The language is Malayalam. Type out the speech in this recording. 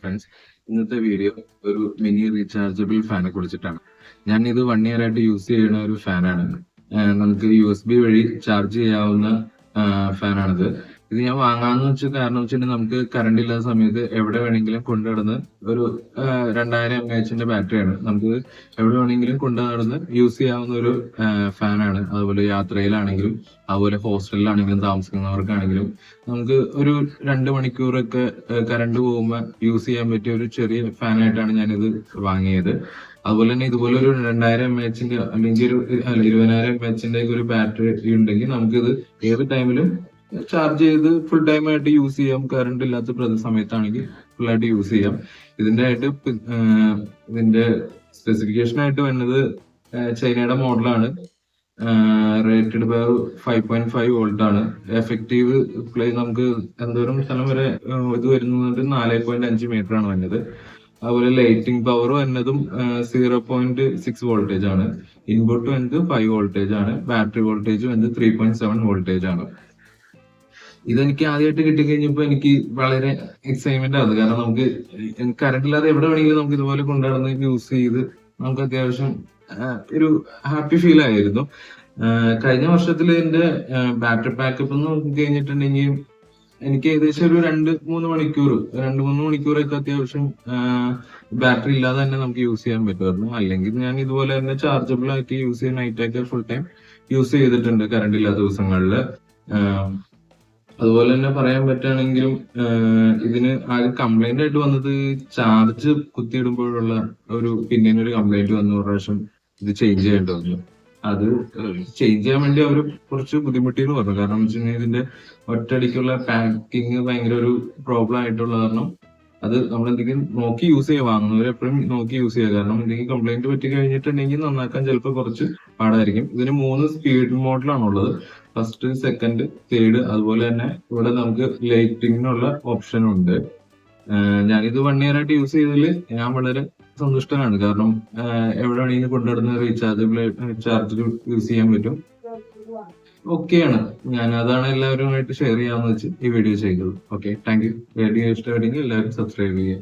ഫ്രണ്ട്സ് ഇന്നത്തെ വീഡിയോ ഒരു മിനി റീചാർജബിൾ ഫാനെ കുറിച്ചിട്ടാണ്. ഞാൻ ഇത് വൺ ഇയർ ആയിട്ട് യൂസ് ചെയ്യുന്ന ഒരു ഫാനാണ് നമുക്ക് യു എസ് ബി വഴി ചാർജ് ചെയ്യാവുന്ന ഫാനാണിത് ഇത് ഞാൻ വാങ്ങാന്ന് വെച്ച കാരണം വെച്ചിട്ടുണ്ടെങ്കിൽ നമുക്ക് കറണ്ട് ഇല്ലാത്ത സമയത്ത് എവിടെ വേണമെങ്കിലും കൊണ്ടു നടന്ന് ഒരു രണ്ടായിരം എം എച്ചിന്റെ ബാറ്ററിയാണ് നമുക്ക് എവിടെ വേണമെങ്കിലും കൊണ്ടു നടന്ന് യൂസ് ചെയ്യാവുന്ന ഒരു ഫാനാണ് അതുപോലെ യാത്രയിലാണെങ്കിലും അതുപോലെ ഹോസ്റ്റലിലാണെങ്കിലും താമസിക്കുന്നവർക്കാണെങ്കിലും നമുക്ക് ഒരു രണ്ട് മണിക്കൂറൊക്കെ കറണ്ട് പോകുമ്പോൾ യൂസ് ചെയ്യാൻ പറ്റിയ ഒരു ചെറിയ ഫാനായിട്ടാണ് ഞാനിത് വാങ്ങിയത്. അതുപോലെ തന്നെ ഇതുപോലെ ഒരു രണ്ടായിരം എം എച്ചിന്റെ അല്ലെങ്കിൽ ഒരു ഇരുപതിനായിരം എം എച്ചിന്റെ ഒരു ബാറ്ററി ഉണ്ടെങ്കിൽ നമുക്കിത് ഏത് ടൈമിലും ചാർജ് ചെയ്ത് ഫുൾ ടൈം ആയിട്ട് യൂസ് ചെയ്യാം. കറണ്ട് ഇല്ലാത്ത സമയത്താണെങ്കിൽ ഫുൾ ആയിട്ട് യൂസ് ചെയ്യാം. ഇതിന്റെ ആയിട്ട് ഇതിന്റെ സ്പെസിഫിക്കേഷൻ ആയിട്ട് വരുന്നത് ചൈനയുടെ മോഡലാണ് rated by five point five volt ആണ്. എഫക്റ്റീവ് പ്ലേ നമുക്ക് എന്തോരം സ്ഥലം വരെ ഇത് വരുന്നത് നാല് പോയിന്റ് അഞ്ച് മീറ്റർ ആണ് വന്നത് അതുപോലെ ലൈറ്റിംഗ് പവർ വരുന്നതും സീറോ പോയിന്റ് സിക്സ് വോൾട്ടേജ് ആണ്. ഇൻപുട്ട് വരുന്നത് ഫൈവ് വോൾട്ടേജ് ആണ്. ബാറ്ററി വോൾട്ടേജ് വരുന്നത് ത്രീ പോയിന്റ് സെവൻ വോൾട്ടേജ് ആണ്. ഇതെനിക്ക് ആദ്യമായിട്ട് കിട്ടിക്കഴിഞ്ഞപ്പോ എനിക്ക് വളരെ എക്സൈറ്റ്മെന്റ് ആണ് കാരണം നമുക്ക് കറണ്ട് ഇല്ലാതെ എവിടെ വേണമെങ്കിലും നമുക്ക് ഇതുപോലെ കൊണ്ടുനടന്ന് യൂസ് ചെയ്ത് നമുക്ക് അത്യാവശ്യം ഒരു ഹാപ്പി ഫീൽ ആയിരുന്നു. കഴിഞ്ഞ വർഷത്തിൽ എന്റെ ബാറ്ററി ബാക്കപ്പ് എന്ന് നോക്കി കഴിഞ്ഞിട്ടുണ്ടെങ്കിൽ എനിക്ക് ഏകദേശം ഒരു രണ്ട് മൂന്ന് മണിക്കൂർ രണ്ട് മൂന്ന് മണിക്കൂറൊക്കെ അത്യാവശ്യം ബാറ്ററി ഇല്ലാതെ തന്നെ നമുക്ക് യൂസ് ചെയ്യാൻ പറ്റുമായിരുന്നു. അല്ലെങ്കിൽ ഞാൻ ഇതുപോലെ തന്നെ ചാർജബിൾ ആയിട്ട് യൂസ് ചെയ്യുന്ന നൈറ്റൊക്കെ ഫുൾ ടൈം യൂസ് ചെയ്തിട്ടുണ്ട് കറണ്ട് ഇല്ലാത്ത ദിവസങ്ങളിൽ അതുപോലെ തന്നെ പറയാൻ പറ്റുകയാണെങ്കിലും ഇതിന് ആകെ കംപ്ലൈന്റ് ആയിട്ട് വന്നത് ചാർജ് കുത്തിയിടുമ്പോഴുള്ള ഒരു പിന്നിന് ഒരു കംപ്ലൈന്റ് വന്നു പ്രാവശ്യം ഇത് ചേഞ്ച് ചെയ്യേണ്ടി വന്നു. അത് ചേഞ്ച് ചെയ്യാൻ വേണ്ടി അവർ കുറച്ച് ബുദ്ധിമുട്ടിയെന്ന് പറഞ്ഞു. കാരണം വെച്ച് കഴിഞ്ഞാൽ ഇതിന്റെ ഒറ്റയടിക്കുള്ള പാക്കിങ് ഭയങ്കര ഒരു പ്രോബ്ലം ആയിട്ടുള്ള കാരണം അത് നമ്മൾ എന്തെങ്കിലും നോക്കി യൂസ് ചെയ്യുക വാങ്ങുന്നവർ എപ്പോഴും നോക്കി യൂസ് ചെയ്യുക കാരണം എന്തെങ്കിലും കംപ്ലൈന്റ് പറ്റി കഴിഞ്ഞിട്ടുണ്ടെങ്കിൽ നന്നാക്കാൻ ചിലപ്പോൾ കുറച്ച് പാടായിരിക്കും. ഇതിന് മൂന്ന് സ്പീഡ് മോഡലാണുള്ളത് ഫസ്റ്റ് സെക്കൻഡ് തേർഡ് അതുപോലെ തന്നെ ഇവിടെ നമുക്ക് ലൈറ്റിങ്ങിനുള്ള ഓപ്ഷൻ ഉണ്ട്. ഞാനിത് വൺ ഇയർ ആയിട്ട് യൂസ് ചെയ്തതിൽ ഞാൻ വളരെ സന്തുഷ്ടനാണ്. കാരണം എവിടെ വേണമെങ്കിലും കൊണ്ടുനടന്ന് റീചാർജബിൾ ചാർജ് യൂസ് ചെയ്യാൻ പറ്റും. ഓക്കെയാണ്. ഞാൻ അതാണ് എല്ലാവരുമായിട്ട് ഷെയർ ചെയ്യാമെന്ന് വെച്ച് ഈ വീഡിയോ ചെയ്തത്. ഓക്കെ താങ്ക് യു വീഡിയോ ഇഷ്ടപ്പെട്ടെങ്കിൽ എല്ലാവരും സബ്സ്ക്രൈബ് ചെയ്യുക.